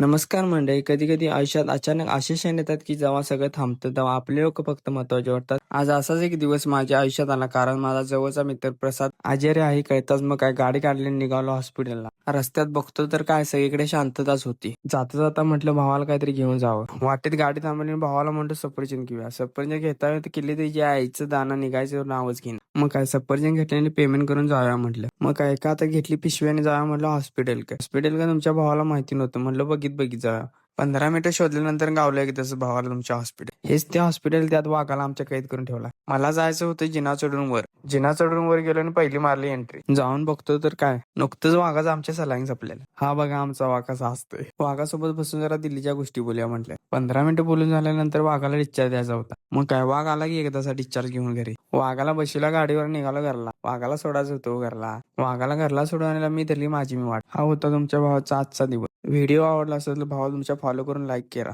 नमस्कार मंडळी. कधी कधी आयुष्यात अचानक असे क्षण येतात की जेव्हा सगळं थांबतं तेव्हा आपले लोक फक्त महत्त्वाचे वाटतात. आज असाच एक दिवस माझ्या आयुष्यात आला कारण माझा जवळचा मित्र प्रसाद आजारी आहे कळताच मग काय गाडी काढली निघालो हॉस्पिटलला रस्त्यात बघतो तर काय सगळीकडे शांतताच होती. जाता जाता म्हटलं भावाला काहीतरी घेऊन जावं. वाटेत गाडी थांबली आणि भावाला म्हणतो सफरचंद घेऊया. सफरचंद घेता येतं किल्ली त्याची आईचं दाना निघायचं नावच घेईन. मग काय सफरचंद घेतल्याने पेमेंट करून जाऊया म्हटलं. मग काय का आता घेतली पिशवी आणि जाऊया म्हटलं हॉस्पिटल का हॉस्पिटल का तुमच्या भावाला माहिती नव्हतं. म्हटलं बघित बघित जाऊया. पंधरा मिनिटं शोधल्यानंतर गावलं की तसं भावाला तुमच्या हॉस्पिटल हेच ते हॉस्पिटल त्यात वाघाला आमच्या कैद करून ठेवला. मला जायचं होतं जिना चढून वर. जिना चढून वर गेलो आणि पहिली मारली एंट्री जाऊन बघतो तर काय? नुकतंच वाघाचं आमच्या सलाईन संपलेलं. हा बघा आमचा वाघ असतोय. वाघासोबत बसून जरा दिल्लीच्या गोष्टी बोलूया म्हटल्या पंधरा मिनिटं बोलून झाल्यानंतर वाघाला डिस्चार्ज द्यायचा होता. मग काय? वाघ आला की एकदाचा डिस्चार्ज घेऊन घरी. वाघाला बशीला गाडीवर निघालो घरला. वाघाला सोडायचं होतो हो घरला. वाघाला घरला सोडून आणायला मी दिली माझी मी वाट. हा होता तुमच्या भावाचा आजचा दिवस. व्हिडिओ आवडला असेल तर भावा तुमच्या फॉलो करून लाईक करा.